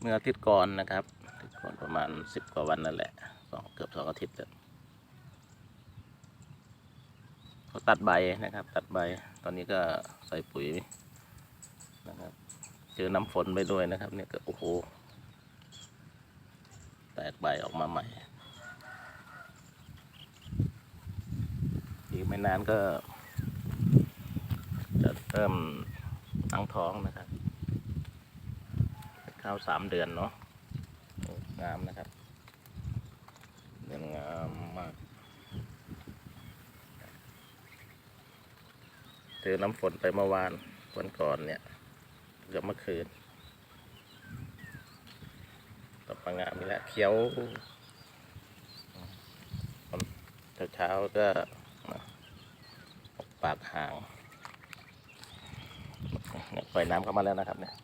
เมื่ออาทิตย์ก่อนนะครับก่อนประมาณสิบกว่าวันนั่นแหละสองเกือบสองอาทิตย์แล้วเขาตัดใบนะครับ ตัดใบตอนนี้ก็ใส่ปุ๋ยนะครับ เจอน้ำฝนไปด้วยนะครับ เนี่ยก็โอ้โหแตกใบออกมาใหม่อีกไม่นานก็จะเริ่มตั้งท้องนะครับ ข้าวสามเดือนเนาะงามนะครับเดือนงามมากเจอน้ำฝนไปเมื่อวานวันก่อนเนี่ยเกือบเมื่อคืนตบมางามนี่แหละเขียวเช้าเช้าก็ปากห่างปล่อยน้ำเข้ามาแล้วนะครับเนี่ย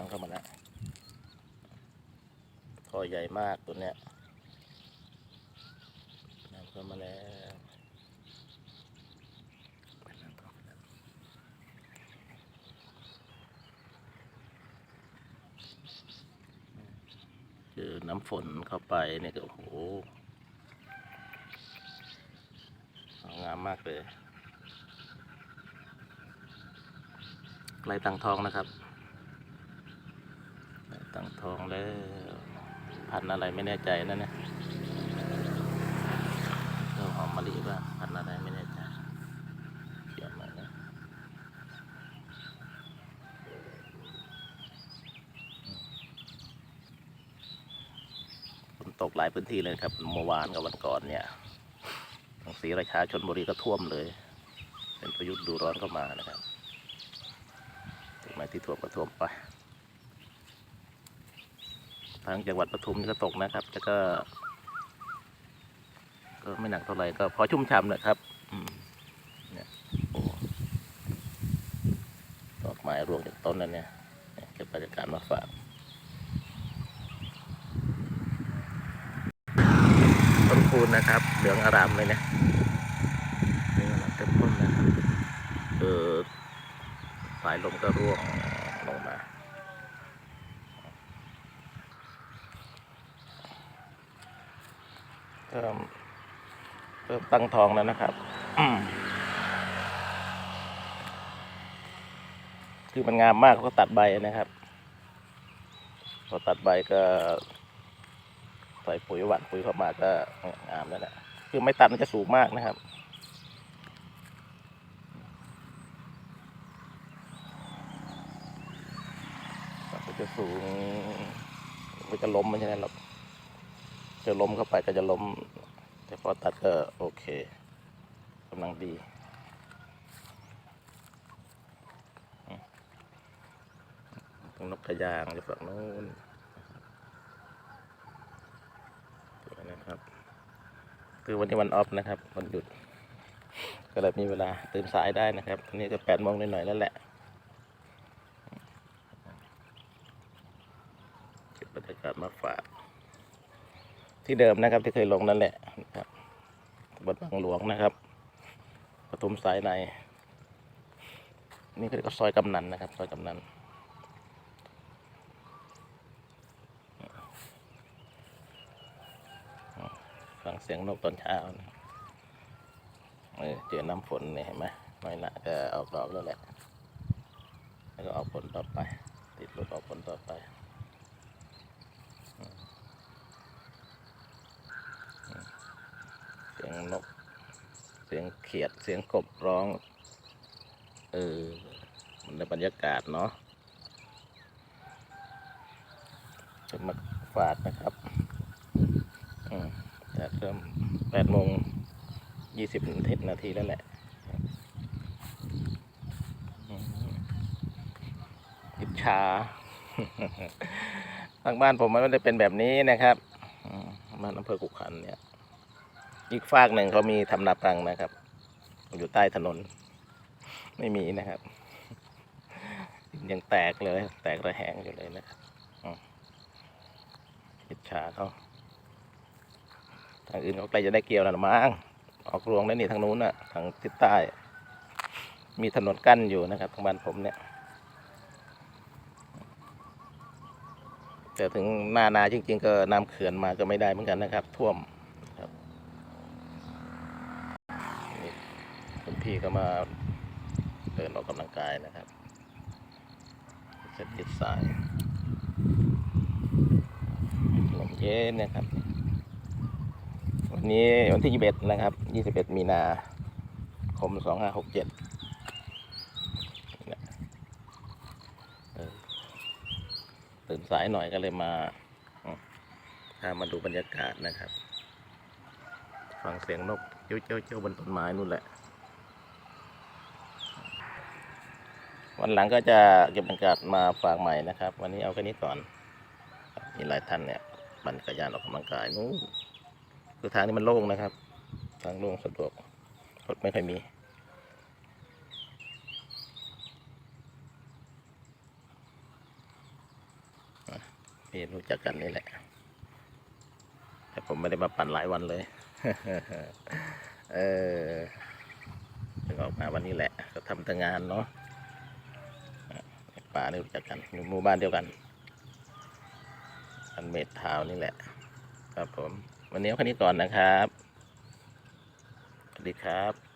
น้ำเข้ามาแล้วท่อใหญ่มากตัวเนี้ยน้ำเข้ามาแล้วปล่อน้ำเข้ามาแล้วเจอน้ำฝนเข้าไปเนี่ยก็โอ้โหสวยงามมากเลยใกล้ตังทองนะครับังทองแล้ว พันอะไรไม่แน่ใจนะเนี่ยเออหอมมะลิป่ะพันอะไรไม่แน่ใจเขียวหน่ยนะฝนตกหลายพื้นที่เลยครับเมื่อวานกับวันก่อนเนี่ยทางศรีราชาชนบุรีก็ท่วมเลย เป็นประยุทธ์ดูร้อนเข้ามานะครับถูกไหมที่ท่วมก็ท่วมไป ทางจังหวัดปทุมนี่ก็ตกนะครับแต่ก็ ก็ไม่หนักเท่าไหร่ก็พอชุ่มฉ่ำนะครับอืมเนี่ยโอ้ดอกไม้ร่วงจากต้นนั่นเนี่ยเก็บบรรยากาศมาฝากต้นคูณนะครับ เหลืองอารามเลยเนี่ยเหลืองเต็มต้นนะครับเออสายลมก็ร่วงลงมา เริ่มเริ่มตั้งทองแล้วนะครับคือมันงามมากก็ตัดใบนะครับพอตัดใบก็ใส่ปุ๋ยหวานปุ๋ยเข้ามาก็งามแล้วแหละคือไม่ตัดมันจะสูงมากนะครับก็จะสูงมันจะล้มไม่ใช่หรอก จะล้มเข้าไปก็จะล้ม แต่พอตัดก็โอเคกำลังดีนกกระยางอยู่ฝั่งนู้นนะครับ คือวันนี้วันออฟนะครับวันหยุด ก็เลยมีเวลาตื่นสายได้นะครับอันนี้ก็แปดโมงหน่อยๆแล้วแหละเก็บบรรยากาศมาฝาก ที่เดิมนะครับ ที่เคยลงนั่นแหละครับบนบางหลวงนะครับปทุมสายใน นี่ก็เรียกว่าซอยกำนันนะครับ ซอยกำนันฟังเสียงนกตอนเช้านะเออเจอน้ำฝนเนี่ยเห็นไหมน้อยหนาก็ออกดอกแล้วแหละ แล้วก็ออกผลต่อไป ติดลูกออกผลต่อไป เสียงนก เขียดเสียงกบร้อง เออ มันในบรรยากาศเนาะจะมาฝากนะครับอืมจะเริ่มแปดโมงยี่สิบนาทีแล้วแหละอิจฉาทางบ้านผมมันไม่ได้เป็นแบบนี้นะครับบ้านอำเภอกุขันเนี่ย อีกฝากหนึ่งเขามีทำนาปรังนะครับ อยู่ใต้ถนน ไม่มีนะครับ ยังแตกเลย แตกระแหงอยู่เลยนะครับอืมอิจฉาเขาทางอื่นเขาใกล้จะได้เกี่ยวแล้วมั้งออกรวงแล้วนี่ทางนู้นน่ะ ทางทิศใต้ มีถนนกั้นอยู่นะครับทางบ้านผมเนี่ย แต่ถึงหน้านาจริง ๆ ก็น้ำเขื่อนมาก็ไม่ได้เหมือนกันนะครับ ท่วมครับนี่คุณ พี่ก็มาเดินออกกำลังกายนะครับเส้นติดสายลมเย็นนะครับ วันนี้วันที่ 21 นะครับ 21 มีนาคม 2567ตื่นสายหน่อยก็เลยมาพามาดูบรรยากาศนะครับ ฟังเสียงนกเจ้าเจ้าเจ้าบนต้นไม้นู่นแหละ วันหลังก็จะเก็บบรรยากาศมาฝากใหม่นะครับ วันนี้เอาแค่นี้ก่อน มีหลายท่านเนี่ยปั่นจักรยานออกกำลังกายนู้นคือทางนี้มันโล่งนะครับ ทางโล่งสะดวกรถไม่ค่อยมีพี่รู้จักกันนี่แหละ แต่ผมไม่ได้มาปั่นหลายวันเลย เออถึงออกมาวันนี้แหละ ก็ทำแต่งานเนาะ ป่านี่รู้จักกันอยู่หมู่บ้านเดียวกันอันเมดทาวน์นี่แหละ ครับผม วันนี้เอาแค่นี้ก่อนนะครับ สวัสดีครับ